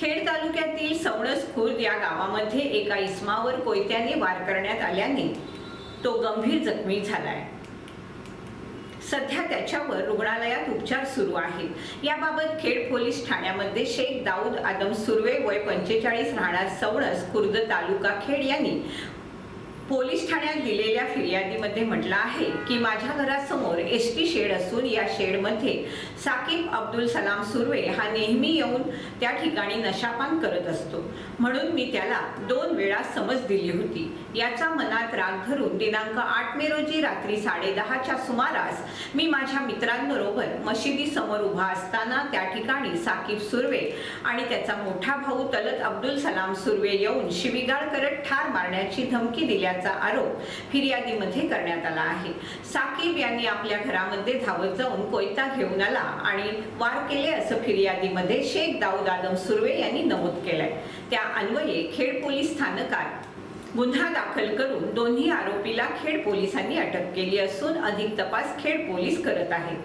खेड तालुक्यातील सवणस खुर्द या गावामध्ये एका इस्मावर कोयत्याने वार करण्यात आल्याने तो गंभीर जखमी झाला आहे सध्या त्याच्यावर रुग्णालयात उपचार सुरू आहेत. याबाबत खेड पोलीस ठाण्यामध्ये शेख दाऊद आदम सुर्वे वय पंचेचाळीस राहणार सवणस खुर्द तालुका खेड यांनी पोलीस ठाण्यात दिलेल्या फिर्यादीमध्ये म्हटलं आहे की माझ्या घरासमोर एस टी शेड असून या शेडमध्ये साकीब अब्दुल सलाम सुर्वे हा नेहमी येऊन त्या ठिकाणी नशापान करत असतो. म्हणून मी त्याला दोन वेळा समज दिली होती. याचा मनात राग धरून दिनांक आठ मे रोजी रात्री साडेदहाच्या सुमारास मी माझ्या मित्रांबरोबर मशिदीसमोर उभा असताना त्या ठिकाणी साकीब सुर्वे आणि त्याचा मोठा भाऊ तलत अब्दुल सलाम सुर्वे येऊन शिवीगाळ करत ठार मारण्याची धमकी दिल्याचा आरोप फिर्यादीमध्ये करण्यात आला आहे. साकीब यांनी आपल्या घरामध्ये धावत जाऊन कोयता घेऊन आला आणि वार केले असं फिर्यादीमध्ये शेख दाऊद आदम सुर्वे यांनी नमूद केलंय. त्या अन्वये खेड पोलीस स्थानकात गुन्हा दाखल करून दोन्ही आरोपीला खेड पोलिसांनी अटक केली असून अधिक तपास खेड पोलीस करत आहेत.